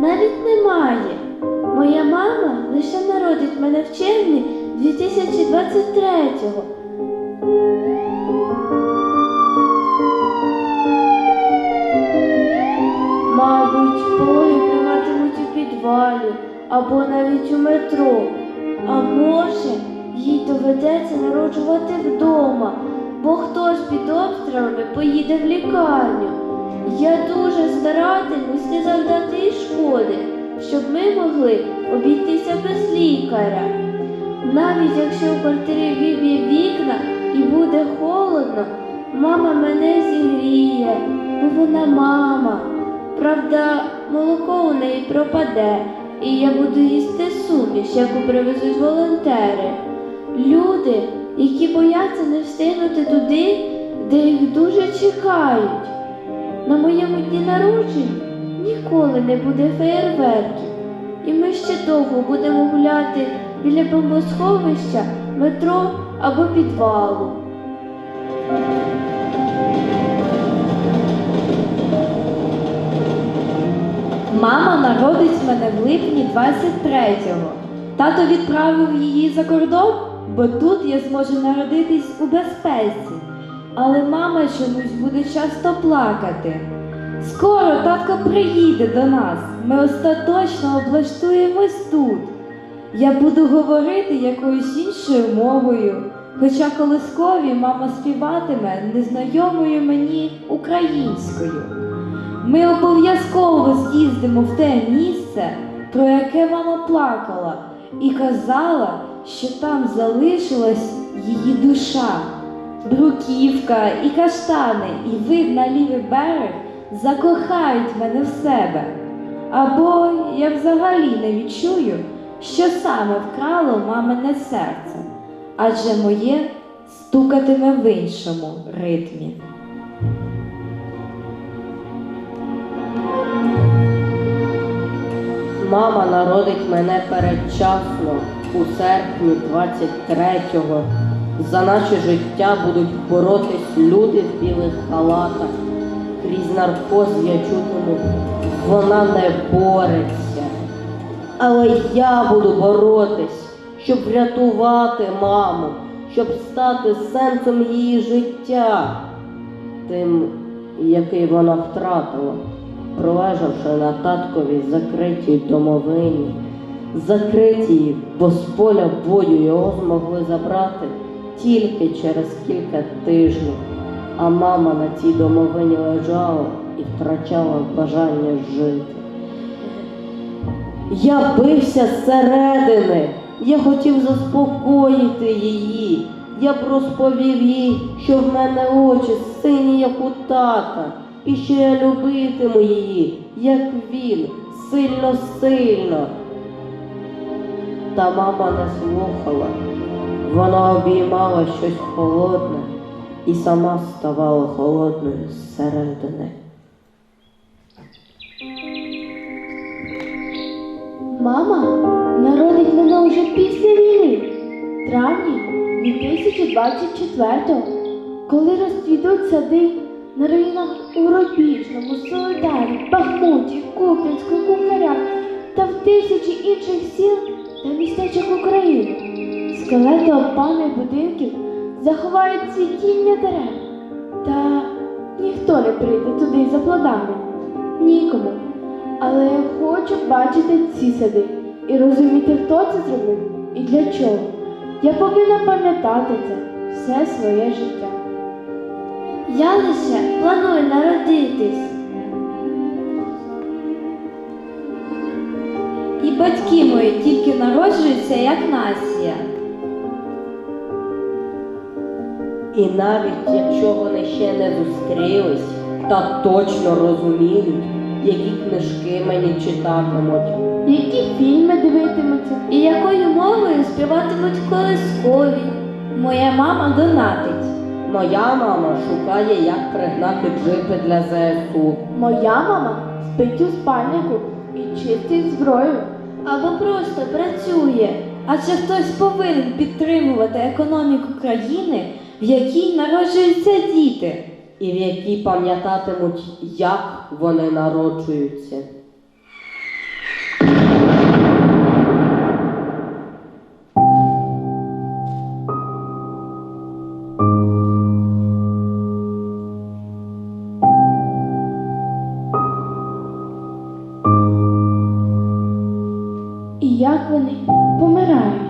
навіть немає. Моя мама лише народить мене в червні 2023-го. Мабуть, пологи прийматимуть у підвалі або навіть у метро. А може, їй доведеться народжувати вдома, бо хтось під обстрілами поїде в лікарню. Я дуже старатимусь завдати шкоди, щоб ми могли обійтися без лікаря. Навіть якщо в квартирі виб'є вікна і буде холодно, мама мене зігріє, бо вона мама. Правда, молоко у неї пропаде, і я буду їсти суміш, яку привезуть волонтери. Люди, які бояться не встигнути туди, де їх дуже чекають. На моєму дні народження ніколи не буде феєрверків, і ми ще довго будемо гуляти біля бомбосховища, метро або підвалу. Мама народить мене в липні 23-го. Тато відправив її за кордон, бо тут я зможу народитись у безпеці. Але мама чомусь буде часто плакати. Скоро татко приїде до нас. Ми остаточно облаштуємось тут. Я буду говорити якоюсь іншою мовою, хоча колискові мама співатиме незнайомою мені українською. Ми обов'язково з'їздимо в те місце, про яке мама плакала, і казала, що там залишилась її душа. Бруківка і каштани, і вид на лівий берег закохають мене в себе. Або я взагалі не відчую, що саме вкрало мамине серце, адже моє стукатиме в іншому ритмі. Мама народить мене передчасно у серпні 23-го. За наше життя будуть боротись люди в білих халатах. Крізь наркоз я чутиму, вона не бореться. Але я буду боротись, щоб врятувати маму, щоб стати сенсом її життя, тим, який вона втратила пролежавши на татковій закритій домовині, закритій, бо з поля бою його змогли забрати тільки через кілька тижнів, а мама на тій домовині лежала і втрачала бажання жити. Я бився зсередини, я хотів заспокоїти її. Я б розповів їй, що в мене очі сині, як у тата, і що я любитиму її, як він, сильно-сильно. Та мама не слухала. Вона обіймала щось холодне і сама ставала холодною зсередини. Мама народить мене уже після війни, в травні 2024-го, коли розцвітуть сади на руїнах у Рубіжному, Солидарі, Бахмуті, Куп'янську, Кухарях та в тисячі інших сіл та містечок України. Скелети обпаних будинків заховають цвітіння дерев. Та ніхто не прийде туди за плодами. Нікому. Але я хочу бачити ці сади і розуміти, хто це зробив і для чого. Я повинна пам'ятати це все своє життя. Я лише планую народитись. І батьки мої тільки народжуються як нація. І навіть якщо вони ще не зустрілись, та точно розуміють, які книжки мені читатимуть. Які фільми дивитимуться і якою мовою співатимуть колискові. Моя мама донатить. Моя мама шукає, як пригнати джипи для ЗСУ. Моя мама спить у спальнику і чистить зброю. Або просто працює. Адже хтось повинен підтримувати економіку країни, в якій народжуються діти, і в якій пам'ятатимуть, як вони народжуються. І як вони помирають?